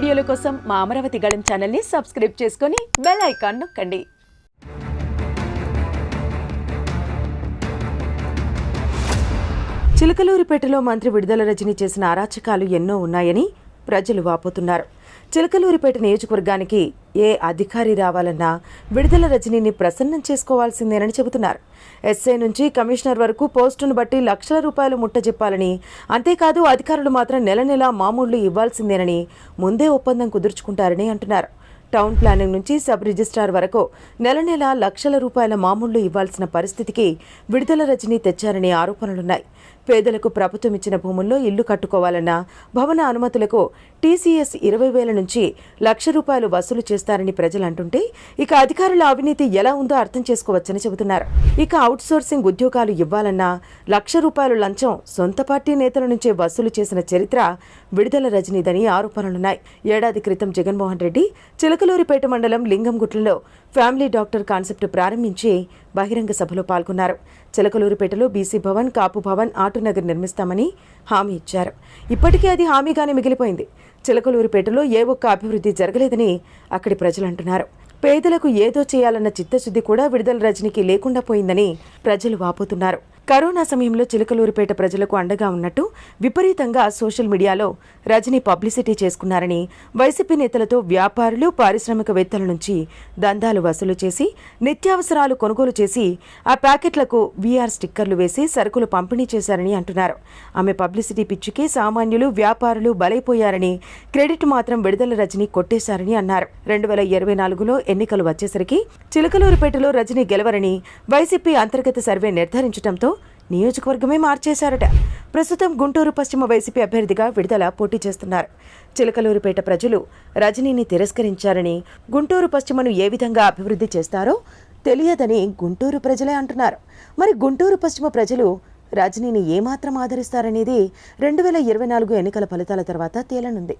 వీడియోల కోసం మా అమరావతి గళం ఛానల్ని సబ్స్క్రైబ్ చేసుకొని బెల్ ఐకాన్ నొక్కండి. చిలకలూరిపేటలో మంత్రి విడుదల రజని చేసిన అరాచకాలు ఎన్నో ఉన్నాయని ప్రజలు వాపోతున్నారు. చిలకలూరిపేట నియోజకవర్గానికి ఏ అధికారి రావాలన్నా విడుదల రజనీని ప్రసన్నం చేసుకోవాల్సిందేనని చెబుతున్నారు. ఎస్ఐ నుంచి కమిషనర్ వరకు పోస్టును బట్టి లక్షల రూపాయలు ముట్టజెప్పాలని అంతేకాదు అధికారులు మాత్రం నెల నెలా మామూళ్ళు ఇవ్వాల్సిందేనని ముందే ఒప్పందం కుదుర్చుకుంటారని అంటున్నారు. టౌన్ ప్లానింగ్ నుంచి సబ్ రిజిస్ట్రార్ వరకు నెల నెల లక్షల రూపాయల మామూళ్ళు ఇవ్వాల్సిన పరిస్థితికి విడుదల రజనీ తెచ్చారనే ఆరోపణలున్నాయి. పేదలకు ప్రభుత్వం ఇచ్చిన భూముల్లో ఇల్లు కట్టుకోవాలన్నా భవన అనుమతులకు టీసీఎస్ ఇరవై వేల నుంచి లక్ష రూపాయలు వసూలు చేస్తారని ప్రజలు అంటుంటే ఇక అధికారుల అవినీతి ఎలా ఉందో అర్థం చేసుకోవచ్చని చెబుతున్నారు. ఇక అవుట్సోర్సింగ్ ఉద్యోగాలు ఇవ్వాలన్నా లక్ష రూపాయలు లంచం సొంత పార్టీ నేతల నుంచే వసూలు చేసిన చరిత్ర విడుదల రజనీదని ఆరోపణలున్నాయి. ఏడాది క్రితం జగన్మోహన్ రెడ్డి చిలకలూరిపేట మండలం లింగంగుట్లలో ఫ్యామిలీ డాక్టర్ కాన్సెప్ట్ ప్రారంభించి బహిరంగ సభలో పాల్గొన్నారు. చిలకలూరిపేటలో బీసీ భవన్ కాపు భవన్ ఆటో నగర్ నిర్మిస్తామని హామీ ఇచ్చారు. ఇప్పటికీ అది హామీగానే మిగిలిపోయింది. చిలకలూరిపేటలో ఏ ఒక్క అభివృద్ధి జరగలేదని అక్కడి ప్రజలు అంటున్నారు. పేదలకు ఏదో చేయాలన్న చిత్తశుద్ధి కూడా విడుదల రజనికి లేకుండా పోయిందని ప్రజలు వాపోతున్నారు. కరోనా సమయంలో చిలకలూరిపేట ప్రజలకు అండగా ఉన్నట్టు విపరీతంగా సోషల్ మీడియాలో రజనీ పబ్లిసిటీ చేసుకున్నారని వైసీపీ నేతలతో వ్యాపారులు పారిశ్రామికవేత్తల నుంచి దందాలు వసూలు చేసి నిత్యావసరాలు కొనుగోలు చేసి ఆ ప్యాకెట్లకు వీఆర్ స్టిక్కర్లు వేసి సరుకులు పంపిణీ చేశారని అంటున్నారు. ఆమె పబ్లిసిటీ పిచ్చికి సామాన్యులు వ్యాపారులు బలైపోయారని క్రెడిట్ మాత్రం విడుదల రజని కొట్టేశారని అన్నారు. రెండు వేల ఇరవై నాలుగులో ఎన్నికలు వచ్చేసరికి చిలకలూరుపేటలో రజని గెలవరని వైసీపీ అంతర్గత సర్వే నిర్ధారించడంతో నియోజకవర్గమే మార్చేశారట. ప్రస్తుతం గుంటూరు పశ్చిమ వైసీపీ అభ్యర్థిగా విడుదల పోటీ చేస్తున్నారు. చిలకలూరుపేట ప్రజలు రజనీని తిరస్కరించారని గుంటూరు పశ్చిమను ఏ విధంగా అభివృద్ధి చేస్తారో తెలియదని గుంటూరు ప్రజలే అంటున్నారు. మరి గుంటూరు పశ్చిమ ప్రజలు రజనీని ఏమాత్రం ఆదరిస్తారనేది రెండు వేల ఇరవై నాలుగు ఎన్నికల ఫలితాల తర్వాత తేలనుంది.